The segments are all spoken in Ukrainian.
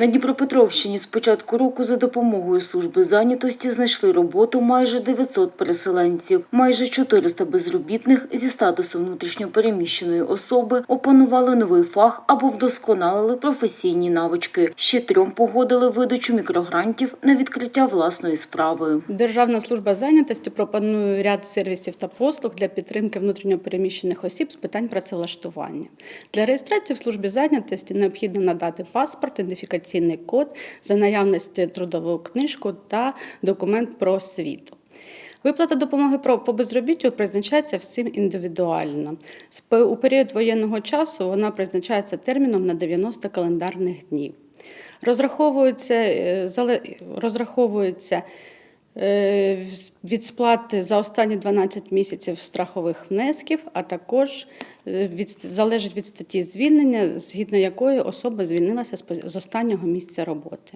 На Дніпропетровщині з початку року за допомогою служби зайнятості знайшли роботу майже 900 переселенців. Майже 400 безробітних зі статусом внутрішньопереміщеної особи опанували новий фах або вдосконалили професійні навички. Ще трьом погодили видачу мікрогрантів на відкриття власної справи. Державна служба зайнятості пропонує ряд сервісів та послуг для підтримки внутрішньопереміщених осіб з питань працевлаштування. Для реєстрації в службі зайнятості необхідно надати паспорт, ідентифікаційний код за наявності трудову книжку та документ про освіту. Виплата допомоги по безробіттю призначається всім індивідуально. У період воєнного часу вона призначається терміном на 90 календарних днів. Розраховується, е, розраховується від сплати за останні 12 місяців страхових внесків, а також е, від, залежить від статті звільнення, згідно якої особа звільнилася з останнього місця роботи.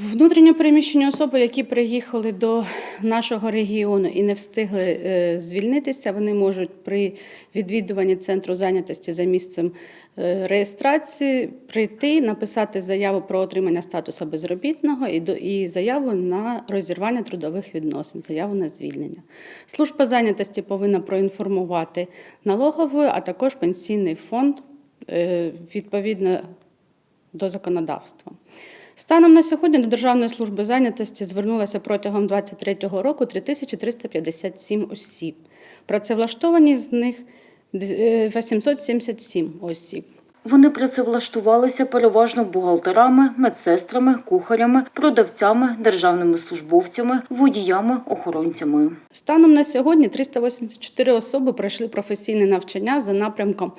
Внутрішньо переміщені особи, які приїхали до нашого регіону і не встигли е, звільнитися, вони можуть при відвідуванні центру зайнятості за місцем е, реєстрації прийти, написати заяву про отримання статусу безробітного і, заяву на розірвання трудових відносин, заяву на звільнення. Служба зайнятості повинна проінформувати налоговою, а також пенсійний фонд е, відповідно до законодавства. Станом на сьогодні до Державної служби зайнятості звернулося протягом 2023 року 3357 осіб. Працевлаштовані з них е, 877 осіб. Вони працевлаштувалися переважно бухгалтерами, медсестрами, кухарями, продавцями, державними службовцями, водіями, охоронцями. Станом на сьогодні 384 особи пройшли професійне навчання за напрямком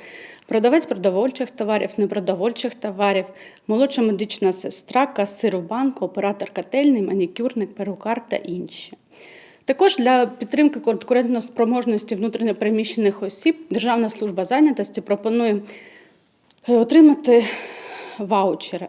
продавець продовольчих товарів, непродовольчих товарів, молодша медична сестра, касир в банку, оператор котельний, манікюрник, перукар та інші. Також для підтримки конкурентоспроможності внутрішньопереміщених осіб Державна служба зайнятості пропонує отримати ваучери.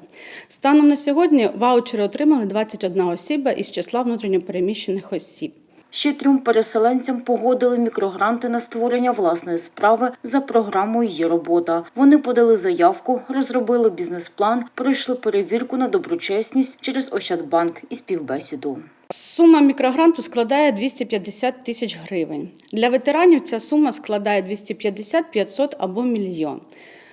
Станом на сьогодні ваучери отримали 21 особа із числа внутрішньопереміщених осіб. Ще трьом переселенцям погодили мікрогранти на створення власної справи за програмою «Є робота». Вони подали заявку, розробили бізнес-план, пройшли перевірку на доброчесність через Ощадбанк і співбесіду. Сума мікрогранту складає 250 тисяч гривень. Для ветеранів ця сума складає 250, 500 або мільйон.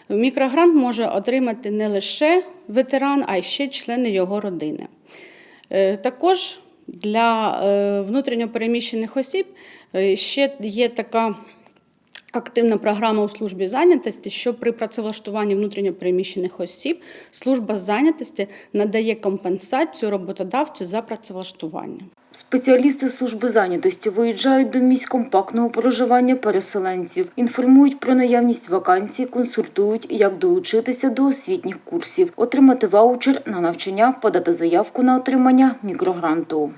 Мікрогрант може отримати не лише ветеран, а й ще члени його родини. Е, Також для е, внутрішньопереміщених осіб е, ще є така активна програма у службі зайнятості, що при працевлаштуванні внутрішньопереміщених осіб служба зайнятості надає компенсацію роботодавцю за працевлаштування. Спеціалісти служби зайнятості виїжджають до місць компактного проживання переселенців, інформують про наявність вакансій, консультують, як долучитися до освітніх курсів, отримати ваучер на навчання, подати заявку на отримання мікрогранту.